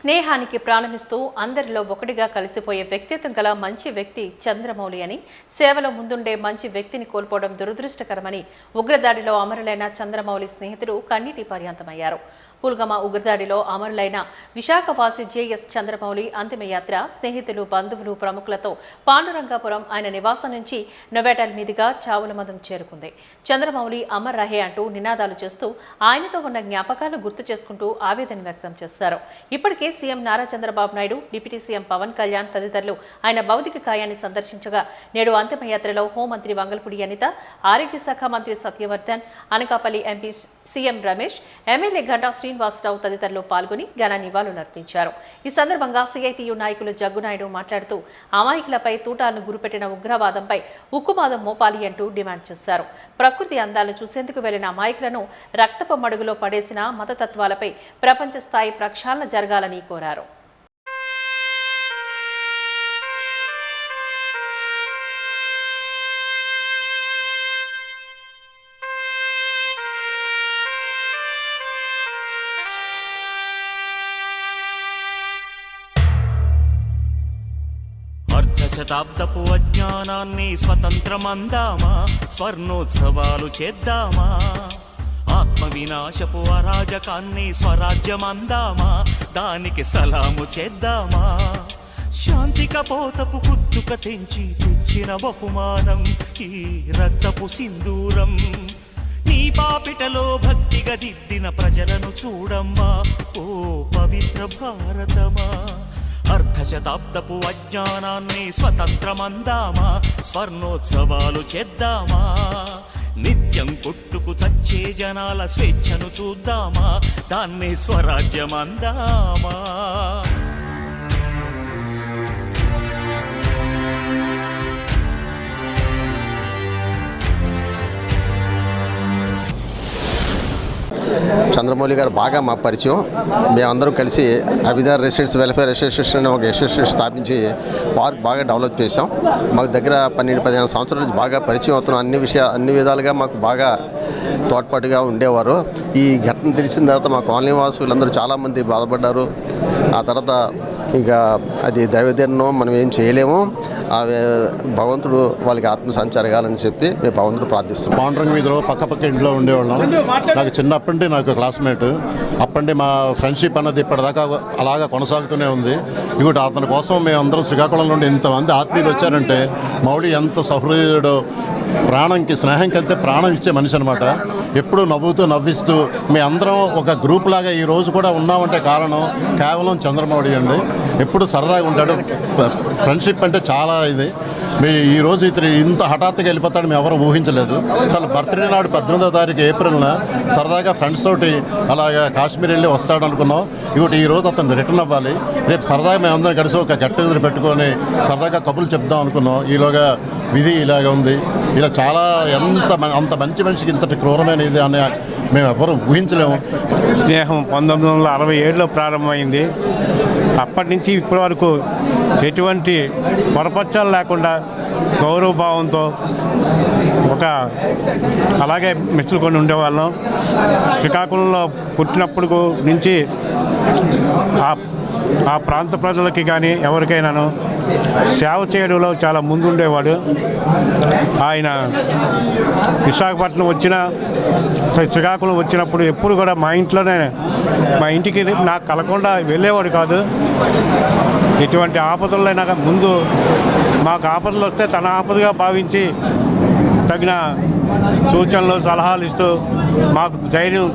స్నేహానికి ప్రాణమిస్తూ అందరిలో ఒకటిగా కలిసిపోయే వ్యక్తిత్వం గల మంచి వ్యక్తి చంద్రమౌళి అని సేవలో ముందుండే మంచి వ్యక్తిని కోల్పోవడం దురదృష్టకరమని ఉగ్రదాడిలో అమరులైన చంద్రమౌళి స్నేహితుడు కన్నీటి పర్యంతమయ్యారు. పుల్గమ ఉగ్రదాడిలో అమరులైన విశాఖవాసి జేఎస్ చంద్రమౌళి అంతిమయాత్ర స్నేహితులు బంధువులు ప్రముఖులతో పాండురంగాపురం ఆయన నివాసం నుంచి నొవేటల్ మీదుగా చావులమదం చేరుకుంది. చంద్రమౌళి అమర్ రహే అంటూ నినాదాలు చేస్తూ ఆయనతో ఉన్న జ్ఞాపకాలు గుర్తు చేసుకుంటూ ఆవేదన వ్యక్తం చేస్తారు. ఇప్పటికే CM Nara Chandrababu Naidu deputy CM Pawan Kalyan తదితరులు ఆయన భౌతిక కాయాన్ని సందర్శించగా నేడు అంతిమయాత్రలో హోంమంత్రి వంగల్పూడి అనిత ఆరోగ్య శాఖ మంత్రి Satyavardhan Anakapalli MP CM Ramesh MLA Ganta Srinivasa Rao తదితరులు పాల్గొని ఘన నివాళులర్పించారు ఈ సందర్భంగా సిఐటియు నాయకులు జగ్గునాయుడు మాట్లాడుతూ అమాయకులపై తూటాలను గురిపెట్టిన ఉగ్రవాదంపై ఉక్కువాదం మోపాలి అంటూ డిమాండ్ చేశారు. ప్రకృతి అందాలను చూసేందుకు వెళ్ళిన అమాయకులను రక్తపు మడుగులో పడేసిన మతతత్వాలపై ప్రపంచ స్థాయి ప్రక్షాళన జరగాలని కోరారు. శతాబ్దపు అజ్ఞానాన్ని స్వతంత్రమందామా? స్వర్ణోత్సవాలు చేద్దామా? ఆత్మ వినాశపు అరాజకాన్ని స్వరాజ్యమందామా? దానికి సలాము చేద్దామా? శాంతి కపోతపు కుత్తుక తెంచి తెచ్చిన బహుమానం ఈ రక్తపు సింధూరం. నీ పాపిటలో భక్తిగా దిద్దిన ప్రజలను చూడమ్మా ఓ పవిత్ర భారతమా? అర్ధశతాబ్దపు అజ్ఞానాన్ని స్వతంత్రమందామా? స్వర్ణోత్సవాలు చేద్దామా? నిత్యం కొట్టుకు చచ్చే జనాల స్వేచ్ఛను చూద్దామా? దాన్ని స్వరాజ్యమందామా? చంద్రమౌళి గారు బాగా మా పరిచయం. మేమందరం కలిసి అభిదార్ రెసిడెన్స్ వెల్ఫేర్ అసోసియేషన్ అని ఒక అసోసియేషన్ స్థాపించి పార్క్ బాగా డెవలప్ చేసాం మాకు దగ్గర పన్నెండు పదిహేను సంవత్సరాల నుంచి బాగా పరిచయం అవుతున్నాం. అన్ని విషయాలు అన్ని విధాలుగా మాకు బాగా తోడ్పాటుగా ఉండేవారు. ఈ ఘటన తెలిసిన తర్వాత మా కాలనీ వాసులందరూ చాలామంది బాధపడ్డారు. ఆ తర్వాత ఇంకా అది దైవదీర్ణం మనం ఏం చేయలేము. ఆ భగవంతుడు వాళ్ళకి ఆత్మ సంచారగాలని చెప్పి మేము భగవంతుడు ప్రార్థిస్తున్నాం. పాండ్రంగ్ వీధిలో పక్క పక్క ఇంట్లో ఉండేవాళ్ళం. నాకు చిన్నప్పటి నుండి నాకు క్లాస్మేట్ అప్పటి మా ఫ్రెండ్షిప్ అన్నది ఇప్పటిదాకా అలాగా కొనసాగుతూనే ఉంది. ఇవి అతని కోసం మేము అందరం శ్రీకాకుళం నుండి ఇంతమంది ఆత్మీయులు వచ్చారంటే మౌడి ఎంత సహృదయుడో ప్రాణంకి స్నేహం కంటే ప్రాణం ఇచ్చే మనిషి అనమాట ఎప్పుడు నవ్వుతూ నవ్విస్తూ మీ అందరం ఒక గ్రూప్ లాగా ఈ రోజు కూడా ఉన్నామంటే కారణం కేవలం చంద్రమౌళి అండి. ఎప్పుడు సరదాగా ఉంటాడు. ఫ్రెండ్షిప్ అంటే చాలా ఇది. మీ ఈ రోజు ఇతను ఇంత హఠాత్తుగా వెళ్ళిపోతాడు మేము ఎవరు ఊహించలేదు. తన బర్త్డే నాడు పద్దెనిమిదో తారీఖు ఏప్రిల్న సరదాగా ఫ్రెండ్స్ తోటి అలాగా కాశ్మీర్ వెళ్ళి వస్తాడు అనుకున్నాం. ఇవి ఈ రోజు అతను రిటర్న్ అవ్వాలి. రేపు సరదాగా మేమందరం కలిసి ఒక గట్టు ఎదురు పెట్టుకొని సరదాగా కబుర్లు చెప్దాం అనుకున్నాం. ఈలోగా విధి ఇలాగ ఉంది. ఇలా చాలా ఎంత మ- అంత మంచి మనిషికి ఇంతటి క్రూరమైన ఇది అని మేము ఎవరు ఊహించలేము. స్నేహం పంతొమ్మిది వందల అరవై ఏడులో ప్రారంభమైంది. అప్పటి నుంచి ఇప్పటి వరకు ఎటువంటి పొరపచ్చాలు లేకుండా గౌరవభావంతో ఒక అలాగే మెచ్చుకొని ఉండేవాళ్ళం. శ్రీకాకుళంలో పుట్టినప్పుడు నుంచి ఆ ఆ ప్రాంత ప్రజలకి కానీ ఎవరికైనాను సేవ చేయడంలో చాలా ముందుండేవాడు. ఆయన విశాఖపట్నం వచ్చిన శ్రీకాకుళం వచ్చినప్పుడు ఎప్పుడు కూడా మా ఇంట్లోనే మా ఇంటికి నాకు కలకుండా వెళ్ళేవాడు కాదు. ఎటువంటి ఆపదలైనా ముందు మాకు ఆపదలు వస్తే తన ఆపదగా భావించి తగిన సూచనలు సలహాలు ఇస్తూ మాకు ధైర్యం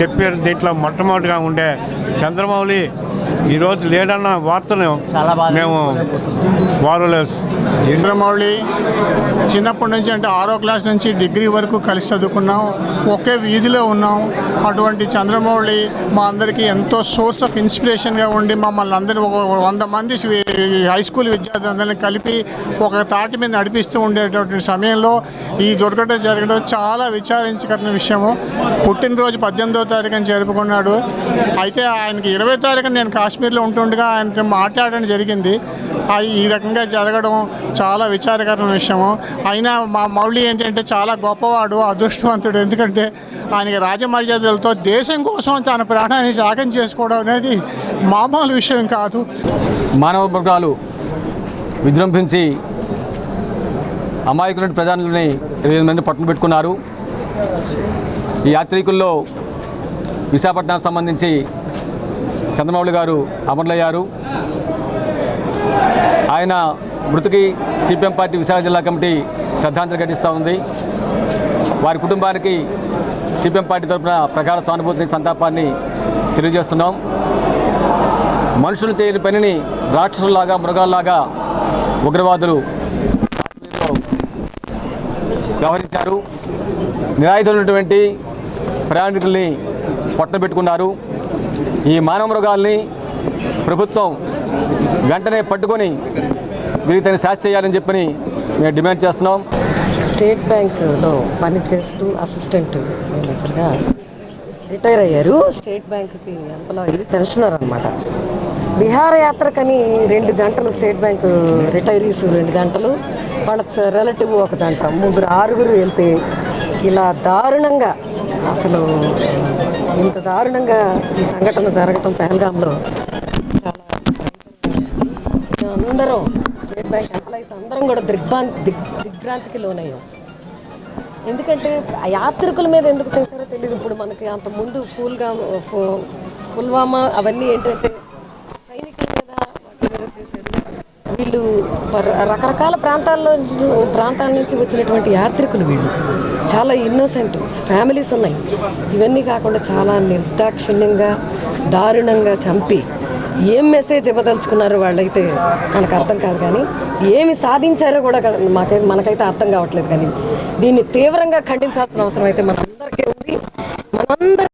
చెప్పే దీంట్లో మొట్టమొదటిగా ఉండే చంద్రమౌళి ఈరోజు లేడన్న వార్తను మేము వారు చంద్రమౌళి చిన్నప్పటి నుంచి అంటే ఆరో క్లాస్ నుంచి డిగ్రీ వరకు కలిసి చదువుకున్నాం ఒకే వీధిలో ఉన్నాం. అటువంటి చంద్రమౌళి మా అందరికీ ఎంతో సోర్స్ ఆఫ్ ఇన్స్పిరేషన్గా ఉండి మమ్మల్ని అందరినీ ఒక వంద మంది హై స్కూల్ విద్యార్థులందరినీ కలిపి ఒక తాటి మీద నడిపిస్తూ ఉండేటటువంటి సమయంలో ఈ దుర్ఘటన జరగడం చాలా విచారించకరణ విషయము. పుట్టినరోజు పద్దెనిమిదవ తారీఖున జరుపుకున్నాడు. అయితే ఆయనకి ఇరవై తారీఖున నేను కాశీ కాశ్మీర్లో ఉంటుండగా ఆయన మాట్లాడడం జరిగింది. అది ఈ రకంగా జరగడం చాలా విచారకరమైన విషయము. అయినా మా మౌళి ఏంటంటే చాలా గొప్పవాడు అదృష్టవంతుడు. ఎందుకంటే ఆయనకి రాజమర్యాదలతో దేశం కోసం తన ప్రాణాన్ని త్యాగం చేసుకోవడం అనేది మామూలు విషయం కాదు. మానవ వర్గాలు విజృంభించి అమాయకులైన ప్రజలని ఇరవై మంది పట్టును పెట్టుకున్నారు. ఈ యాత్రికుల్లో విశాఖపట్నానికి సంబంధించి చంద్రబాబు గారు అమరులయ్యారు. ఆయన మృతికి సిపిఎం పార్టీ విశాఖ జిల్లా కమిటీ శ్రద్ధాంజలి ఘటిస్తూ ఉంది. వారి కుటుంబానికి సిపిఎం పార్టీ తరఫున ప్రగాఢ సానుభూతిని సంతాపాన్ని తెలియజేస్తున్నాం. మనుషులు చేయని పనిని రాక్షసులాగా మృగాల్లాగా ఉగ్రవాదులు వ్యవహరించారు. నిరాయుధులైనటువంటి ప్రయాణికుల్ని పొట్టబెట్టుకున్నారు ఈ మానవ మృగాల్ని ప్రభుత్వం వెంటనే పట్టుకొని వీరికి తన శాస్తి చేయాలని చెప్పని మేము డిమాండ్ చేస్తున్నాం. స్టేట్ బ్యాంకులో పనిచేస్తూ అసిస్టెంట్ మేనేజర్గా రిటైర్ అయ్యారు. స్టేట్ బ్యాంకుకి ఎంప్లాయీ పెన్షనర్ అనమాట విహారయాత్రకని రెండు జంటలు స్టేట్ బ్యాంక్ రిటైరీస్ రెండు జంటలు వాళ్ళ రిలేటివ్ ఒక జంట ముగ్గురు ఆరుగురు వెళ్తే ఇలా దారుణంగా అసలు ఇంత దారుణంగా ఈ సంఘటన జరగటం పహల్గాంలో చాలా అందరం స్టేట్ బ్యాంక్ ఎంప్లాయీస్ అందరం కూడా దిగ్భ్రాంతి దిగ్ దిగ్భ్రాంతికి లోనయ్యాం. ఎందుకంటే ఆ యాత్రికుల మీద ఎందుకు చేశారో తెలియదు ఇప్పుడు మనకి అంత ముందు ఫుల్గా పుల్వామా అవన్నీ ఏంటంటే సైనికుల మీద వాటి మీద చేశారు. వీళ్ళు రకరకాల ప్రాంతాల్లో నుంచి- ప్రాంతాల నుంచి వచ్చినటువంటి యాత్రికులు వీళ్ళు. చాలా ఇన్నోసెంట్ ఫ్యామిలీస్ ఉన్నాయి. ఇవన్నీ కాకుండా చాలా నిర్దాక్షిణ్యంగా దారుణంగా చంపి ఏం మెసేజ్ ఇవ్వదలుచుకున్నారో వాళ్ళైతే మనకు అర్థం కాదు కానీ ఏమి సాధించారో కూడా మాకైతే మాకై మనకైతే అర్థం కావట్లేదు కానీ దీన్ని తీవ్రంగా ఖండించాల్సిన అవసరం అయితే మనందరికీ ఉంది. మనందరి